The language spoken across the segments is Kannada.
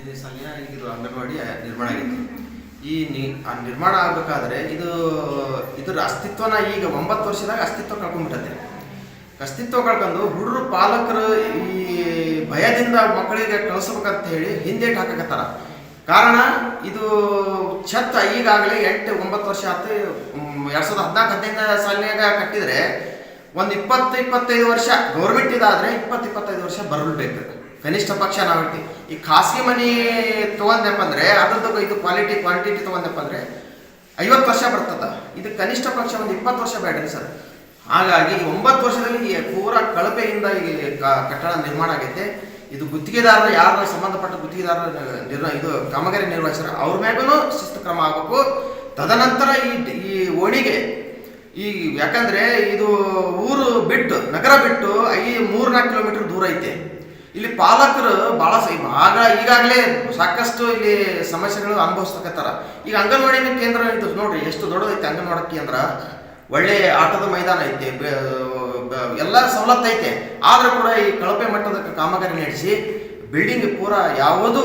ಹದಿನೈದು ಈಗ ಇದು ಅಂಗನವಾಡಿ ನಿರ್ಮಾಣ ಆಗಿತ್ತು. ಈ ನಿ, ಆ ನಿರ್ಮಾಣ ಆಗಬೇಕಾದ್ರೆ ಇದು ಇದರ ಅಸ್ತಿತ್ವನ ಈಗ ಒಂಬತ್ತು ವರ್ಷದಾಗ ಅಸ್ತಿತ್ವ ಕಳ್ಕೊಂಡ್ಬಿಟ್ಟತೆ. ಅಸ್ತಿತ್ವ ಕಳ್ಕೊಂಡು ಹುಡುಗರು ಪಾಲಕರು ಈ ಭಯದಿಂದ ಮಕ್ಕಳಿಗೆ ಕಳಿಸ್ಬೇಕಂತ ಹೇಳಿ ಹಿಂದೇಟ್ ಹಾಕಕತ್ತಾರ. ಕಾರಣ ಇದು ಛತ್ ಈಗಾಗಲೇ ಎಂಟು, ಒಂಬತ್ತು ವರ್ಷ ಆತು. ಎರಡು ಸಾವಿರದ ಹದಿನಾಲ್ಕು, ಹದಿನೈದು ಸಾಲಿನಾಗ ಕಟ್ಟಿದ್ರೆ ಒಂದು ಇಪ್ಪತ್ತು, ಇಪ್ಪತ್ತೈದು ವರ್ಷ ಗೌರ್ಮೆಂಟ್ ಇದಾದ್ರೆ ಇಪ್ಪತ್ತು, ಇಪ್ಪತ್ತೈದು ವರ್ಷ ಬರಲ್ಬೇಕು. ಕನಿಷ್ಠ ಪಕ್ಷ ನಾವು ಇರ್ತೀವಿ ಈ ಖಾಸಗಿ ಮನಿ ತೊಗೊಂಡೆಪ್ಪ ಅಂದ್ರೆ, ಅದ್ರದ್ದು ಇದು ಕ್ವಾಲಿಟಿ ಕ್ವಾಂಟಿಟಿ ತೊಗೊಂಡೆಪ್ಪ ಅಂದರೆ, ಐವತ್ತು ವರ್ಷ ಬರ್ತದ. ಇದು ಕನಿಷ್ಠ ಪಕ್ಷ ಒಂದು ಇಪ್ಪತ್ತು ವರ್ಷ ಬೇಡ್ರಿ ಸರ್. ಹಾಗಾಗಿ ಒಂಬತ್ತು ವರ್ಷದಲ್ಲಿ ಪೂರ ಕಳಪೆಯಿಂದ ಈ ಕಟ್ಟಡ ನಿರ್ಮಾಣ ಆಗೈತೆ. ಇದು ಗುತ್ತಿಗೆದಾರರ ಯಾರ ಸಂಬಂಧಪಟ್ಟ ಗುತ್ತಿಗೆದಾರರ ನಿರ್ವ ಇದು ಕಾಮಗಾರಿ ನಿರ್ವಹಿಸ್ತಾರ ಅವ್ರ ಮ್ಯಾಗೂ ಶಿಸ್ತು ಕ್ರಮ ಆಗಬೇಕು. ತದನಂತರ ಈ ಈ ಓಣಿಗೆ, ಈ ಯಾಕಂದ್ರೆ ಇದು ಊರು ಬಿಟ್ಟು, ನಗರ ಬಿಟ್ಟು ಈ ಮೂರ್ನಾಲ್ಕು ಕಿಲೋಮೀಟರ್ ದೂರ ಐತೆ. ಇಲ್ಲಿ ಪಾಲಕರು ಭಾಳ ಆಗ ಈಗಾಗಲೇ ಸಾಕಷ್ಟು ಇಲ್ಲಿ ಸಮಸ್ಯೆಗಳು ಅನುಭವಿಸ್ತಕ್ಕಾರ ಈಗ ಅಂಗನವಾಡಿ ಕೇಂದ್ರ ಇತ್ತು ನೋಡ್ರಿ, ಎಷ್ಟು ದೊಡ್ಡದೈತೆ ಅಂಗನವಾಡಿ ಕೇಂದ್ರ. ಒಳ್ಳೆ ಆಟದ ಮೈದಾನ ಐತೆ ಎಲ್ಲ ಸವಲತ್ತು ಐತೆ. ಆದರೂ ಕೂಡ ಈ ಕಳಪೆ ಮಟ್ಟದ ಕಾಮಗಾರಿ ನಡೆಸಿ ಬಿಲ್ಡಿಂಗ್ ಪೂರ ಯಾವುದು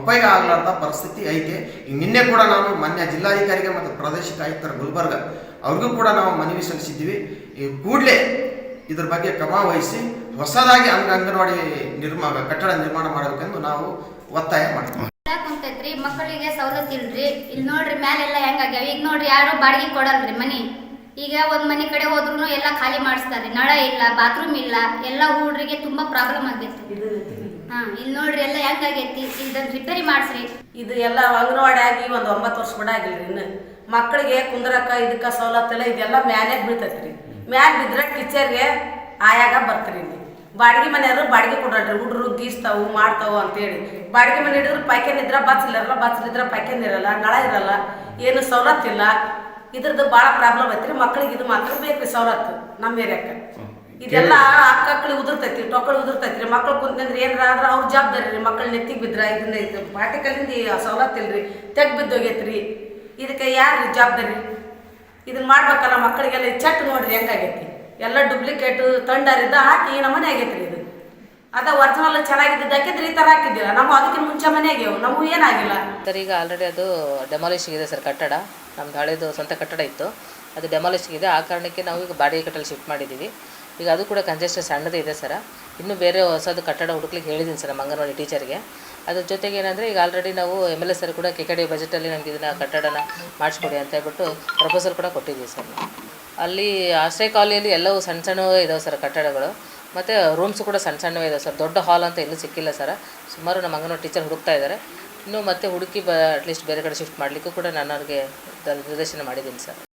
ಉಪಯೋಗ ಆಗಲಾರ್ದ ಪರಿಸ್ಥಿತಿ ಐತೆ. ಈಗ ನಿನ್ನೆ ಕೂಡ ನಾನು ಮಾನ್ಯ ಜಿಲ್ಲಾಧಿಕಾರಿಗೆ ಮತ್ತು ಪ್ರಾದೇಶಿಕ ಆಯುಕ್ತರ ಗುಲ್ಬರ್ಗ, ಅವ್ರಿಗೂ ಕೂಡ ನಾವು ಮನವಿ ಸಲ್ಲಿಸಿದ್ದೀವಿ. ಈ ಕೂಡಲೇ ಇದ್ರ ಬಗ್ಗೆ ಕ್ರಮ ವಹಿಸಿ ಹೊಸದಾಗಿ ಅಂಗ ಅಂಗನವಾಡಿ ನಿರ್ಮಾಣ ಕಟ್ಟಡ ನಿರ್ಮಾಣ ಮಾಡಬೇಕೆಂದು ನಾವು ಒತ್ತಾಯ ಮಾಡ್ತೀವಿ. ಕುಂತೈತ್ರಿ ಮಕ್ಕಳಿಗೆ ಸವಲತ್ತು ಇಲ್ರಿ? ಇಲ್ಲಿ ನೋಡ್ರಿ ಮ್ಯಾಲೆಲ್ಲ ಹೆಂಗಾಗ್ಯಾವ? ಈಗ ನೋಡ್ರಿ ಯಾರು ಬಾಡಿಗೆ ಕೊಡಲ್ರಿ ಮನಿ. ಈಗ ಒಂದ್ ಮನಿ ಕಡೆ ಹೋದ್ರು ಎಲ್ಲ ಖಾಲಿ ಮಾಡಿಸ್ತಾರ್ರಿ. ನಳ ಇಲ್ಲ ಬಾತ್ರೂಮ್ ಇಲ್ಲ ಎಲ್ಲ ಹುಡ್ರಿಗೆ ತುಂಬಾ ಪ್ರಾಬ್ಲಮ್ ಆಗೈತಿ ಹಾ ಇಲ್ಲಿ ನೋಡ್ರಿ ಎಲ್ಲ ಹೆಂಗಾಗೈತಿ? ಇದನ್ನ ರಿಪೇರಿ ಮಾಡಿಸ್ರಿ. ಇದು ಎಲ್ಲ ಅಂಗನವಾಡಿ ಆಗಿ ಒಂದ್ ಒಂಬತ್ತು ವರ್ಷ ಕೂಡ ಆಗಿಲ್ರಿ ಇನ್ನು. ಮಕ್ಕಳಿಗೆ ಕುಂದ್ರಕ್ಕ ಇದಕ್ಕ ಸವಲತ್ತೆಲ್ಲ ಇದೆಲ್ಲ ಮ್ಯಾಲೆ ಬೀಳ್ತೈತ್ರಿ. ಮ್ಯಾಲೆ ಬಿದ್ರೆ ಟೀಚರ್ಗೆ ಆಯಾಗ ಬರ್ತೀರಿ ಬಾಡಿಗೆ ಮನೆಯವರು ಬಾಡಿಗೆ ಕೊಡ್ರಿ ಹುಡ್ರು ಗೀಸ್ತಾವು ಮಾಡ್ತಾವು ಅಂತೇಳಿ ಬಾಡಿಗೆ ಮನೆ ಹಿಡಿದ್ರೆ ಪ್ಯಾಕೆನ್ ಇದ್ರ ಬಸ್ ಇದ್ರೆ ಪ್ಯಾಕೆನ್ ಇರಲ್ಲ ನಳ ಇರಲ್ಲ ಏನು ಸವಲತ್ತಿಲ್ಲ ಇದ್ರದ್ದು ಭಾಳ ಪ್ರಾಬ್ಲಮ್ ಐತ್ರಿ. ಮಕ್ಕಳಿಗೆ ಇದು ಮಾತ್ರ ಬೇಕು ಸವಲತ್ತು ನಮ್ಮ ಏರಿಯಾಕ್ಕೆ. ಇದೆಲ್ಲ ಅಕ್ಕಕ್ಕಳಿಗೆ ಉದುರ್ತೈತಿ ಟೊಕ್ಕಳು ಉದುರ್ತೈತ್ರಿ ಮಕ್ಳು ಕುಂತಂದ್ರೆ ಏನಾರ ಆದ್ರೆ ಅವ್ರ ಜವಾಬ್ದಾರಿ ರೀ. ಮಕ್ಕಳು ನೆತ್ತಿಗೆ ಬಿದ್ರ ಇದನ್ನ ಇದು. ಪಾಟಿಕಲ್ಲಿಂದ ಸವಲತ್ತು ಇಲ್ರಿ. ತೆಗ್ ಬಿದ್ದೋಗೈತ್ರಿ. ಇದಕ್ಕೆ ಯಾರು ಜವಾಬ್ದಾರಿ? ಇದನ್ನ ಮಾಡ್ಬೇಕಲ್ಲ ಮಕ್ಕಳಿಗೆಲ್ಲ ಚಟ್ ನೋಡ್ರಿ ಹೆಂಗಾಗೈತಿ. ಎಲ್ಲ ಡುಪ್ಲಿಕೇಟ್ ತಂಡರಿದ್ದ ಹಾಕಿ ಈ ನಮ್ಮನೆ ಆಗೈತ್ರಿ ಇದು. ಅದ ಒರಿಜಿನಲ್ ಚೆನ್ನಾಗಿದ್ದಿದ್ದು ಹಾಕಿದ್ರೆ ಈ ಥರ ಹಾಕಿದ್ದಿಲ್ಲ. ನಮ್ಮ ಅದಕ್ಕಿಂತ ಮುಂಚೆ ಮನೆ ಆಗ್ಯಾವ ನಮಗೂ ಏನಾಗಿಲ್ಲ. ಸರ್, ಈಗ ಆಲ್ರೆಡಿ ಅದು ಡೆಮಾಲಿಷ್ ಇದೆ ಸರ್ ಕಟ್ಟಡ. ನಮ್ದು ಹಳೇದು ಸ್ವಂತ ಕಟ್ಟಡ ಇತ್ತು. ಅದು ಡೆಮಾಲಿಷ್ ಇದೆ ಆ ಕಾರಣಕ್ಕೆ ನಾವು ಈಗ ಬಾಡಿಗೆ ಕಟ್ಟಲು ಶಿಫ್ಟ್ ಮಾಡಿದ್ದೀವಿ. ಈಗ ಅದು ಕೂಡ ಕಂಜೆಸ್ಟ್ ಸಣ್ಣದೇ ಇದೆ ಸರ್. ಇನ್ನೂ ಬೇರೆ ಹೊಸದು ಕಟ್ಟಡ ಹುಡುಕ್ಲಿಕ್ಕೆ ಹೇಳಿದ್ದೀನಿ ಸರ್ ನಮ್ಮ ಟೀಚರ್ಗೆ ಅದ್ರ ಜೊತೆಗೆ ಏನಂದರೆ ಈಗ ಆಲ್ರೆಡಿ ನಾವು ಎಂ ಎಲ್ ಎ ಸರ್ ಕೂಡ ಕೆ ಕೆ ಡಿ ಬಜೆಟಲ್ಲಿ ನನಗೆ ಇದನ್ನು ಕಟ್ಟಡನ ಮಾಡಿಸ್ಕೊಡಿ ಅಂತ ಹೇಳ್ಬಿಟ್ಟು ಪ್ರಪೋಸಲ್ ಕೂಡ ಕೊಟ್ಟಿದ್ದೀವಿ ಸರ್. ಅಲ್ಲಿ ಆಶ್ರಯ ಕಾಲೋನಿಯಲ್ಲಿ ಎಲ್ಲವೂ ಸಣ್ಣ ಸಣ್ಣವೇ ಇದಾವೆ ಸರ್ ಕಟ್ಟಡಗಳು. ಮತ್ತು ರೂಮ್ಸ್ ಕೂಡ ಸಣ್ಣ ಸಣ್ಣವೇ ಇದಾವೆ ಸರ್. ದೊಡ್ಡ ಹಾಲ್ ಅಂತ ಎಲ್ಲೂ ಸಿಕ್ಕಿಲ್ಲ ಸರ್. ಸುಮಾರು ನಮ್ಮ ಮಂಗನವಾಡಿ ಟೀಚರ್ ಹುಡುಕ್ತಾ ಇದ್ದಾರೆ. ಇನ್ನು ಮತ್ತೆ ಹುಡುಕಿ ಬ ಅಟ್ಲೀಸ್ಟ್ ಬೇರೆ ಕಡೆ ಶಿಫ್ಟ್ ಮಾಡಲಿಕ್ಕೂ ಕೂಡ ನಾನು ಅವ್ರಿಗೆ ನಿರ್ದೇಶನ ಮಾಡಿದ್ದೀನಿ ಸರ್.